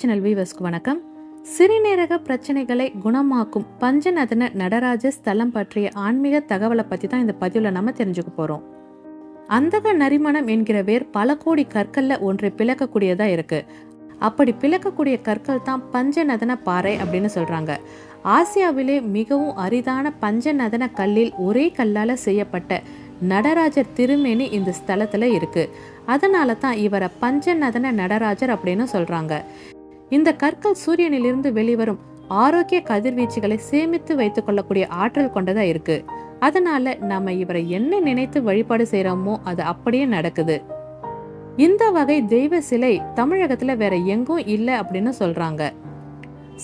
Channel வீவர்ஸ்க்கு வணக்கம். சிறுநீரக பிரச்சனைகளை குணமாக்கும் பஞ்சநதன நடராஜ ஸ்தலம் பற்றிய ஆன்மீக தகவலை பற்றி தான் இந்த பதிவில் நம்ம தெரிஞ்சுக்க போகிறோம் அந்தக நரிமணம் என்கிற வேர் பல கோடி கற்களில் ஒன்றை பிளக்கக்கூடியதாக இருக்கு. அப்படி பிளக்கக்கூடிய கற்கள் தான் பஞ்சநதன பாறை அப்படின்னு சொல்கிறாங்க ஆசியாவிலே மிகவும் அரிதான பஞ்சநதன கல்லில் ஒரே கல்லால் செய்யப்பட்ட நடராஜர் திருமேனி இந்த ஸ்தலத்தில் இருக்கு. அதனால தான் இவரை பஞ்சநதன நடராஜர் அப்படின்னு சொல்றாங்க. இந்த கற்கள் சூரியனிலிருந்து வெளிவரும் ஆரோக்கிய கதிர்வீச்சுகளை சேமித்து வைத்துக் கொள்ளக்கூடிய ஆற்றல் கொண்டதா இருக்கு. அதனால நம்ம இவரை என்ன நினைத்து வழிபாடு செய்யறோமோ அது அப்படியே நடக்குது. இந்த வகை தெய்வ சிலை தமிழகத்துல வேற எங்கும் இல்லை அப்படின்னு சொல்றாங்க.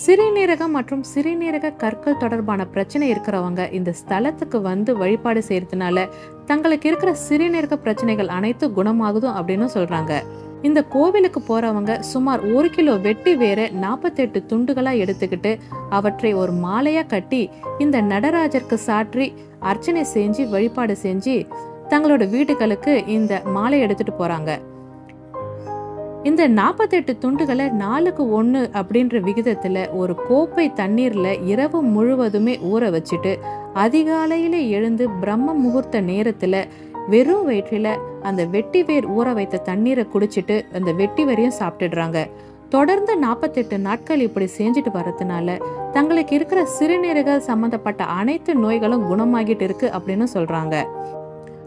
சிறுநீரகம் மற்றும் சிறுநீரக கற்கள் தொடர்பான பிரச்சனை இருக்கிறவங்க இந்த ஸ்தலத்துக்கு வந்து வழிபாடு செய்யறதுனால தங்களுக்கு இருக்கிற சிறுநீரக பிரச்சனைகள் அனைத்தும் குணமாகுதும் அப்படின்னு சொல்றாங்க. இந்த கோவிலுக்கு போறவங்க சுமார் ஒரு கிலோ வெட்டி வேற நாற்பத்தெட்டு துண்டுகளா எடுத்துக்கிட்டு அவற்றை ஒரு மாலையா கட்டி இந்த நடராஜருக்கு சாற்றி அர்ச்சனை செஞ்சு வழிபாடு செஞ்சு தங்களோட வீடுகளுக்கு இந்த மாலை எடுத்துட்டு போறாங்க. இந்த நாற்பத்தெட்டு துண்டுகளை நாலுக்கு ஒன்று அப்படின்ற விகிதத்தில் ஒரு கோப்பை தண்ணீரில் இரவு முழுவதுமே ஊற வச்சுட்டு அதிகாலையில் எழுந்து பிரம்ம முகூர்த்த நேரத்தில் வெறும் வயிற்றில் அந்த வெட்டி வேர் ஊற வைத்த தண்ணீரை குடிச்சிட்டு அந்த வெட்டி வேரையும் சாப்பிட்டுடுறாங்க. தொடர்ந்து நாற்பத்தெட்டு நாட்கள் இப்படி செஞ்சுட்டு வரதுனால தங்களுக்கு இருக்கிற சிறுநீரக சம்மந்தப்பட்ட அனைத்து நோய்களும் குணமாகிட்டு இருக்கு அப்படின்னு சொல்றாங்க.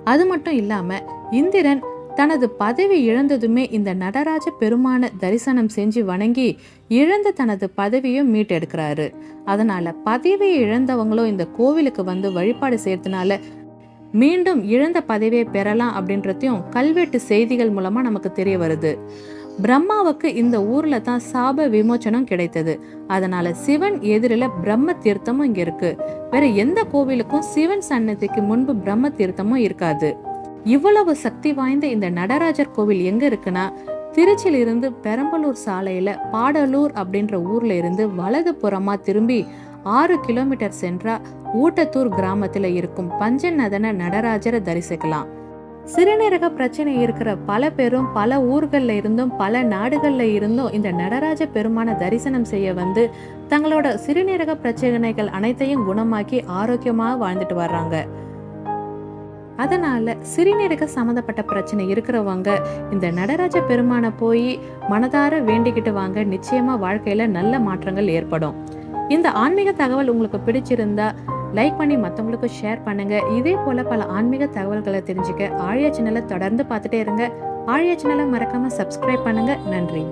அது மட்டும் இல்லாம இந்திரன் தனது பதவி இழந்ததுமே இந்த நடராஜ பெருமான தரிசனம் செஞ்சு வணங்கி இழந்த தனது பதவியும் மீட்டெடுக்கிறாரு. அதனால பதவியை இழந்தவங்களும் இந்த கோவிலுக்கு வந்து வழிபாடு செய்யறதுனால மீண்டும் இழந்த பதவியை பெறலாம் அப்படின்றதையும் கல்வெட்டு செய்திகள் மூலமா நமக்கு தெரிய வருது. பிரம்மாவுக்கு இந்த ஊர்ல தான் சாப விமோச்சனம் கிடைத்தது. அதனால சிவன் எதிரில பிரம்ம தீர்த்தமும் இங்க இருக்கு. வேற எந்த கோவிலுக்கும் சிவன் சன்னதிக்கு முன்பு பிரம்ம தீர்த்தமும் இருக்காது. இவ்வளவு சக்தி வாய்ந்த இந்த நடராஜர் கோவில் எங்க இருக்குன்னா திருச்சியில இருந்து பெரம்பலூர் சாலையில பாடலூர் அப்படின்ற ஊர்ல இருந்து வலது புறமா திரும்பி ஆறு கிலோமீட்டர் சென்றா ஊட்டத்தூர் கிராமத்துல இருக்கும் பஞ்சநதன நடராஜரை தரிசிக்கலாம். சிறுநீரக பிரச்சனை இருக்கிற பல பேரும் பல ஊர்களில் இருந்தும் பல நாடுகளில் இருந்தும் இந்த நடராஜ பெருமான தரிசனம் செய்ய வந்து தங்களோட சிறுநீரக பிரச்சனைகள் அனைத்தையும் குணமாக்கி ஆரோக்கியமாக வாழ்ந்துட்டு வர்றாங்க. அதனால சிறுநீரக சம்மந்தப்பட்ட பிரச்சனை இருக்கிறவங்க இந்த நடராஜ பெருமானை போய் மனதார வேண்டிக்கிட்டு வாங்க. நிச்சயமா வாழ்க்கையில நல்ல மாற்றங்கள் ஏற்படும். இந்த ஆன்மீக தகவல் உங்களுக்கு பிடிச்சிருந்தா லைக் பண்ணி மற்றவங்களுக்கு ஷேர் பண்ணுங்க. இதே போல பல ஆன்மீக தகவல்களை தெரிஞ்சுக்க ஆழியா சேனலை தொடர்ந்து பார்த்துட்டே இருங்க. ஆழியா சேனலை மறக்காம சப்ஸ்கிரைப் பண்ணுங்க. நன்றி.